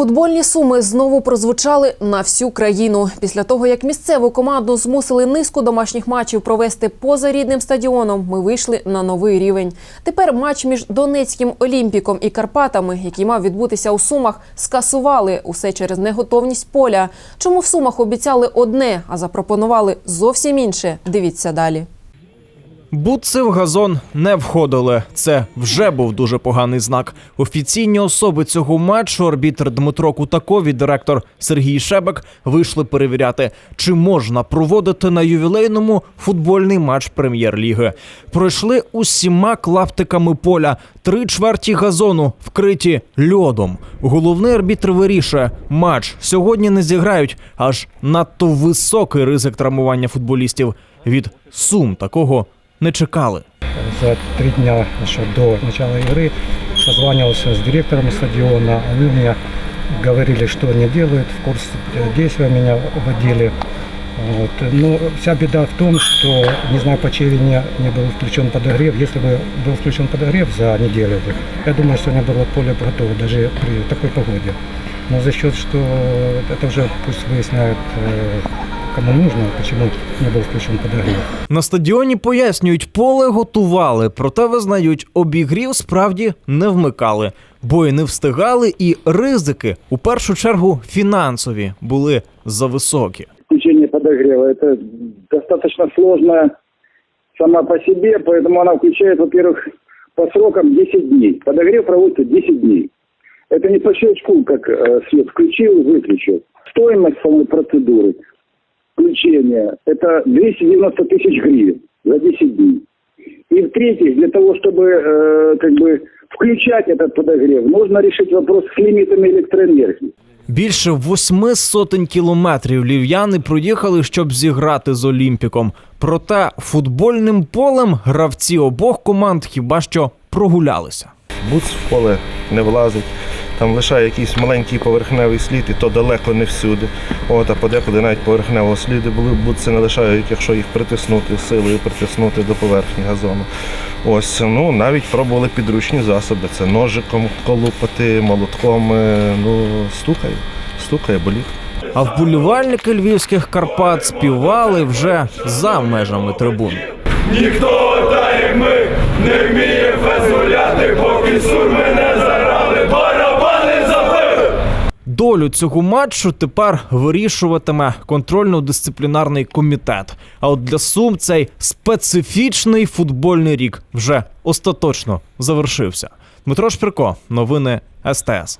Футбольні суми знову прозвучали на всю країну. Після того, як місцеву команду змусили низку домашніх матчів провести поза рідним стадіоном, ми вийшли на новий рівень. Тепер матч між Донецьким Олімпіком і Карпатами, який мав відбутися у Сумах, скасували усе через неготовність поля. Чому в Сумах обіцяли одне, а запропонували зовсім інше? Дивіться далі. Бутси в газон не входили. Це вже був дуже поганий знак. Офіційні особи цього матчу, арбітр Дмитро Кутаков і директор Сергій Шебек, вийшли перевіряти, чи можна проводити на ювілейному футбольний матч прем'єр-ліги. Пройшли усіма клаптиками поля. Три чверті газону вкриті льодом. Головний арбітр вирішує, матч сьогодні не зіграють, аж надто високий ризик травмування футболістів. Від сум такого не чекали. за три дня еще до начала игры созванивался с директором стадиона. Они мне говорили, что они делают, в курс э, действия меня вводили. Вот. Но вся беда в том, что не знаю, по чьей вине не был включен подогрев. Если бы был включен подогрев за неделю, бы, я думаю, что не было поле бы готово даже при такой погоде. Но за счет, что это уже пусть выясняют, э, кому нужно, почему не был включен подогрев. На стадіоні пояснюють, поле готували, проте визнають, обігрів справді не вмикали, бо й не встигали, і ризики у першу чергу фінансові були зависокі. включение подогрева. Это достаточно сложно сама по себе, поэтому она включает, во-первых, по срокам 10 дней. Подогрев проводится 10 дней. Это не по щелчку, как э, свет включил и выключил. Стоимость самой процедуры включения – это 290 тысяч гривен за 10 дней. И в-третьих, для того, чтобы э, как бы включать этот подогрев, нужно решить вопрос с лимитами электроэнергии. Більше восьми сотень кілометрів лів'яни проїхали, щоб зіграти з Олімпіком. Проте футбольним полем гравці обох команд хіба що прогулялися. Буц в поле не влазить. Там лишає якийсь маленький поверхневий слід, і то далеко не всюди. От, а подекуди навіть поверхневого сліду були бутси не лишають, якщо їх притиснути силою, притиснути до поверхні газону. Ось, ну навіть пробували підручні засоби. Це ножиком колупати, молотком. е, Ну, стукає, стукає, болить. А вболівальники львівських Карпат співали вже за межами трибун. Ніхто так як ми не вміє фезуляти, поки сурми не Долю цього матчу тепер вирішуватиме контрольно-дисциплінарний комітет. А от для Сум цей специфічний футбольний рік вже остаточно завершився. Дмитро Шпірко, новини СТС.